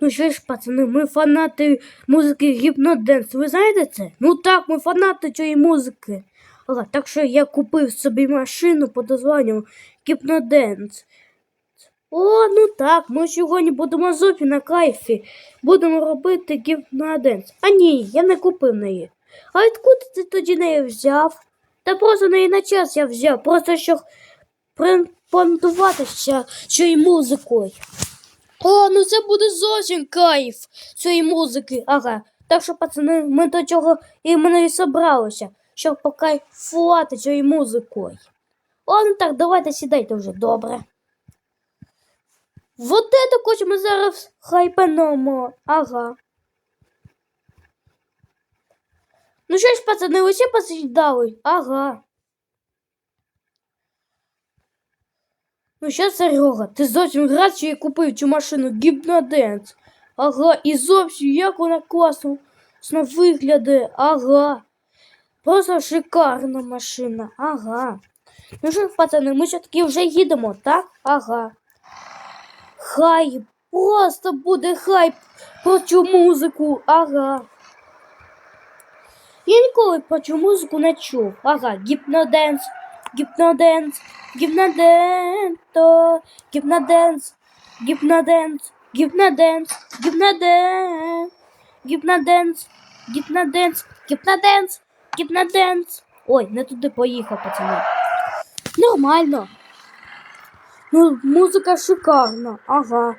Ну що ж, пацани, ми фанати музики Гіпноденс. Ви знаєте це? Ну так, ми фанати цієї музики. Ага, так що я купив собі машину під названням Гіпноденс. О, ну так, ми сьогодні будемо зовсім на кайфі. Будемо робити гіпноденс. А ні, я не купив неї. А відкуди ти тоді неї взяв? Та просто неї на час я взяв, просто щоб понтуватися цією музикою. О, ну це буде зовсім кайф цієї музики. Ага. Так що, пацани, ми до цього іменно і собралися, щоб покайфувати цією музикою. О, ну так, давайте сідайте вже, добре. Вот это хоч ми зараз хайпанемо. Ага. Ну що ж, пацани, всі посідали? Ага. Ну що, Серега, ти зовсім я купив цю машину Гіпноденс. Ага, і зовсім як вона класно виглядає. Ага. Просто шикарна машина. Ага. Ну що, пацани, ми все-таки вже їдемо, так? Ага. Хай просто буде хайп про цю музику. Ага. Я ніколи про цю музику не чув. Ага, гіпноденс, гіпноденс, гіпноденс, то гіпноденс, гіпноденс, гіпноденс, гіпноденс, гіпноденс, гіпноденс, гіпноденс, гіпноденс. Ой, не туди поїхав, пацани. Нормально. Ну, музика шикарна, ага.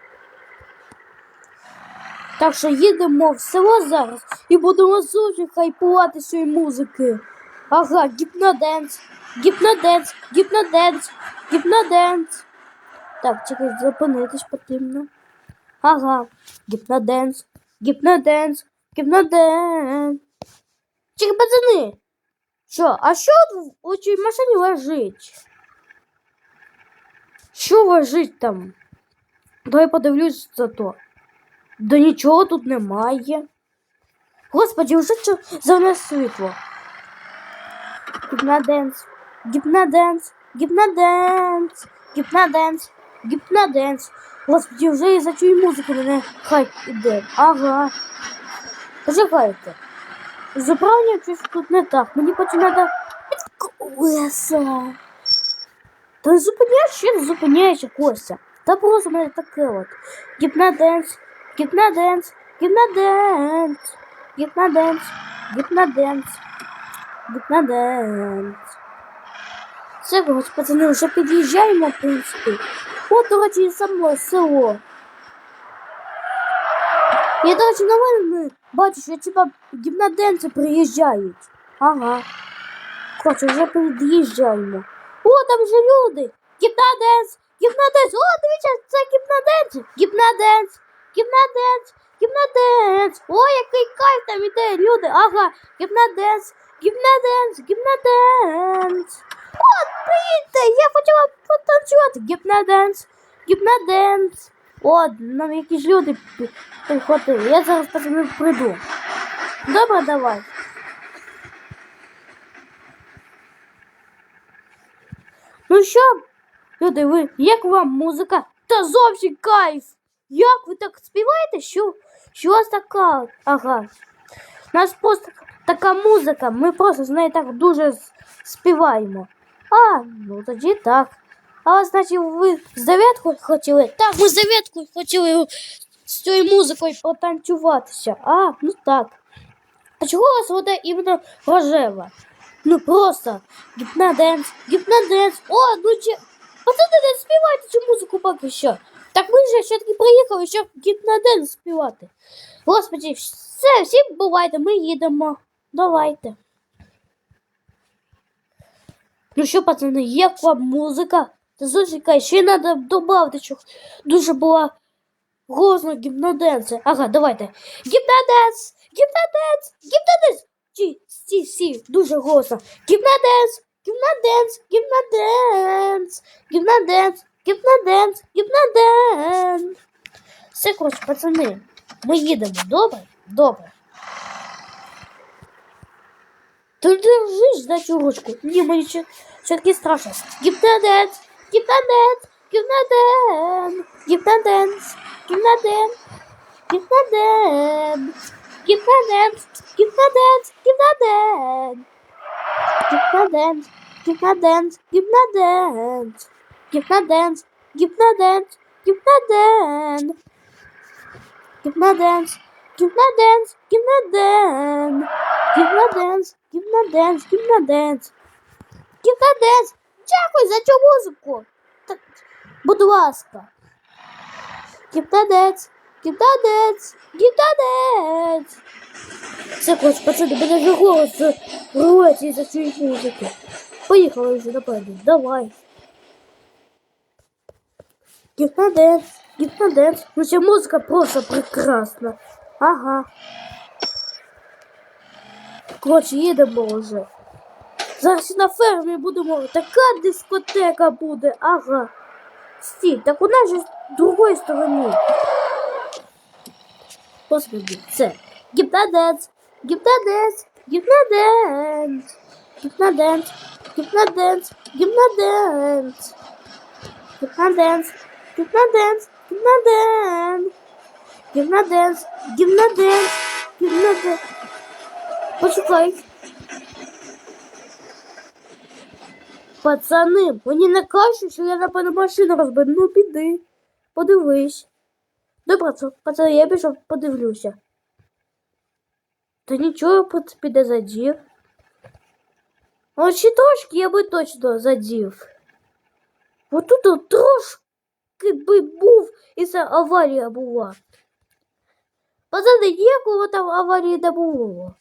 Так що їдемо в село зараз і будемо зовсім хайпувати цієї музики. Ага, гіпноденс, гіпноденс, гіпноденс, гіпноденс. Так, чекай, зупинитись потрібно. Ага, гіпноденс, гіпноденс, гіпноденс. Чекай, пацани. Що, а що у цій машині лежить? Що лежить там? Давай подивлюсь за то. Да нічого тут немає. Господи, вже що за світло. Гіпноденс, гіпноденс, гіпноденс, гіпноденс, гіпноденс. Господи, вже і за музики мене хайп іде. Ага. Почекайте. Заправлення щось тут не так. Мені потім треба колеса. Та зупиняєш, ще не Костя. Та просто мене таке от. Гіпноденс, гіпноденс, гіпноденс, гіпноденс, гіпноденс, гіпноденс. Все, пацани, вже під'їжджаємо, в принципі. От, до речі, і само село. Я, до речі, новини бачу, що типа гімноденці приїжджають. Ага. Короче, вже під'їжджаємо. О, там же люди! Гіпноденс! Гіпноденс! О, дивіться, це гіпноденс! Гіпноденс! Гіпноденс! Гіпноденс! О, який кайф там іде, люди! Ага! Гіпноденс! Гіпноденс! Гіпноденс! О, приїдьте! Я хотіла потанцювати! Гіпноденс! Гіпноденс! О, нам якісь люди приходили. Я зараз пацани прийду. Добре, давай. Ну що, люди, ви, як вам музика? Та зовсім кайф! Як ви так співаєте? Що? Що така? Ага. У нас просто така музика, ми просто з нею так дуже співаємо. А, ну тоді так. А значить, ви з дев'яткою хотіли? Так, ми з дев'яткою хотіли з цією музикою потанцюватися. А, ну так. А чого у вас вода іменно рожева? Ну просто гіпноденс, гіпноденс. О, ну чи... Пацани, не співайте цю музику поки що. Так ми же все-таки приїхали, щоб гіпноденс співати. Господи, все, всі бувайте, ми їдемо. Давайте. Ну що, пацани, як вам музика? Та зустріка, ще треба додати, що дуже була голосно гіпноденс. Ага, давайте. Гіпноденс! Гіпноденс! Ці, ці, всі, дуже голосно. Гіпноденс! Гіпноденс! Гіпноденс! Гіпноденс! Гіпноденс! Гіпноденс! Все, коротше, пацани, ми їдемо, добре? Добре. Ти держиш за цю ручку. Ні, мені ще все-таки страшно. Гіпноденс! Гіпноденс! Гіпноденс! Gymnadance, gymnadance, gymnadance, gymnadance, gymnadance, gymnadance, gymnadance, gymnadance, gymnadance, Гіпноденс, гіпноденс, гіпноден. Гіпноденс, гіпноденс, гіпноден. Гіпноденс, гіпноденс, гіпноденс. Гіпноденс, дякую за цю музику. Так, будь ласка. Гіпноденс, гіпноденс, гіпноденс. Все, короче, пацаны, мене вже голос рвать із-за цієї музики. Поїхали вже, напевно. Давай. Гіпноденс, гіпноденс. Ну ця музика просто прекрасна. Ага. Коротше, їдемо вже. Зараз на фермі будемо. Така дискотека буде. Ага. Стій, так у нас же з другої сторони. Господи, це. Гіпноденс, гіпноденс, гіпноденс. Гіпноденс, гіпноденс, гіпноденс. Гіпноденс, гіпноденс, гіпноденс. Гіпноденс, гіпноденс, гіпноденс. Почекай. Пацани, мені не кажуть, що я напевно машину розбив. Ну піди. Подивись. Добре, пацани, я пішов подивлюся. Та нічого, не задів. От ще трошки я би точно задів. Отут от трошки би був, і це аварія була. Пацани, ніякого там аварії не було.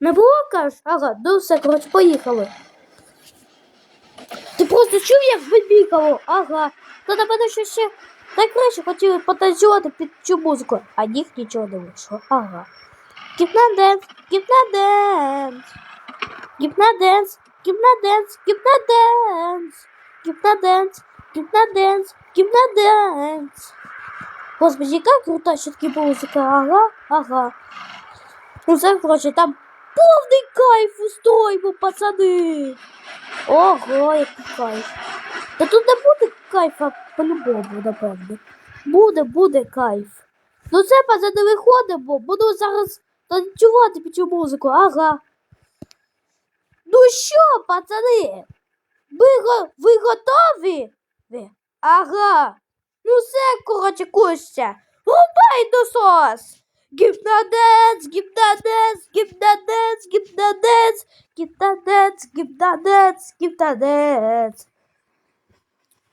Не було, кажеш? Ага, ну все, коротше, поїхали. Ти просто чув, як вибігало? Ага. Та напевно, що ще найкраще хотіли потанцювати під цю музику, а їх нічого не вийшло. Ага. Гіпноденс, гіпноденс. Гіпноденс, гіпноденс, гіпноденс. Гіпноденс, гіпноденс, гіпноденс. Господи, яка крута все-таки музика. Ага, ага. Ну все, короче, там повний кайф устроїмо, пацани. Ого, який кайф. Та тут не буде кайфа по-любому, напевно. Буде, буде кайф. Ну це пацани виходимо, буду зараз танцювати під цю музику, ага. Ну що, пацани? Ви, ви готові? ви. Ага. Ну все, коротше, куща. Рубай досос. Гіпнадець, гіпнадець, гіпнадець, гіпнадець, гіпнадець, гіпнадець, гіпнадець.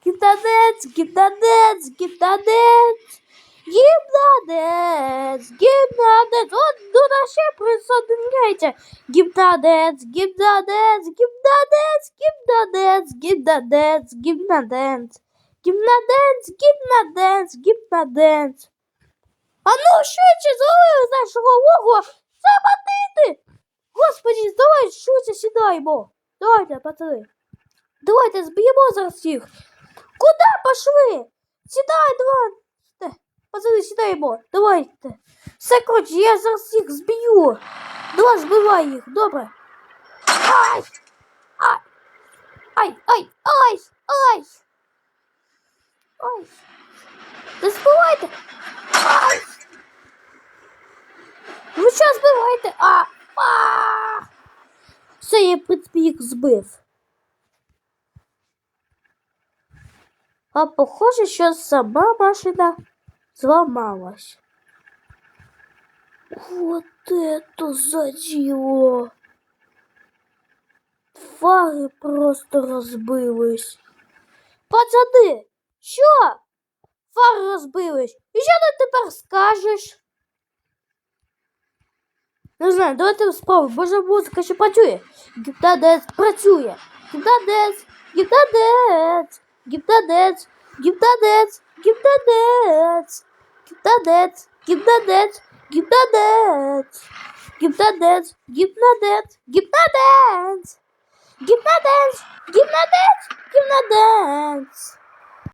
Гіпнадець, гіпнадець, гіпнадець. Гіпноденс, гіпноденс. От нас ще присоединяйте. Гіпноденс, гіпноденс, гіпноденс, гіпноденс, гіпноденс, гіпноденс. Гіпноденс, гіпноденс, гіпноденс. А ну, швидше зловили нашого логу. Це бандити! Господи, давай швидше сідаємо. Давайте, пацани. Давайте зб'ємо зараз всіх. Куди пішли? Сідай, давай. Пацани, сідаємо. Давайте. Все, коротше, я зараз всіх зб'ю. Давай, збивай їх, добре. Ай! Ай! Ай, ай, ай, ай! Ай! Не збивайте! Ай! Ви що збиваєте? А! А! Все, я, в принципі, їх збив. А похоже, що сама машина зламалась. Вот это заділо. Фари просто розбились. Пацани, що? Фари розбились. І що ти тепер скажеш? Не знаю, давайте спробуємо. Може музика ще працює. Гіпнодець працює. Gimdat et. Gimdat et. Gimdat et. Gimdat et. Gimdat et. Gimdat et. Gimdat et. Gimdat et. Gimdat et.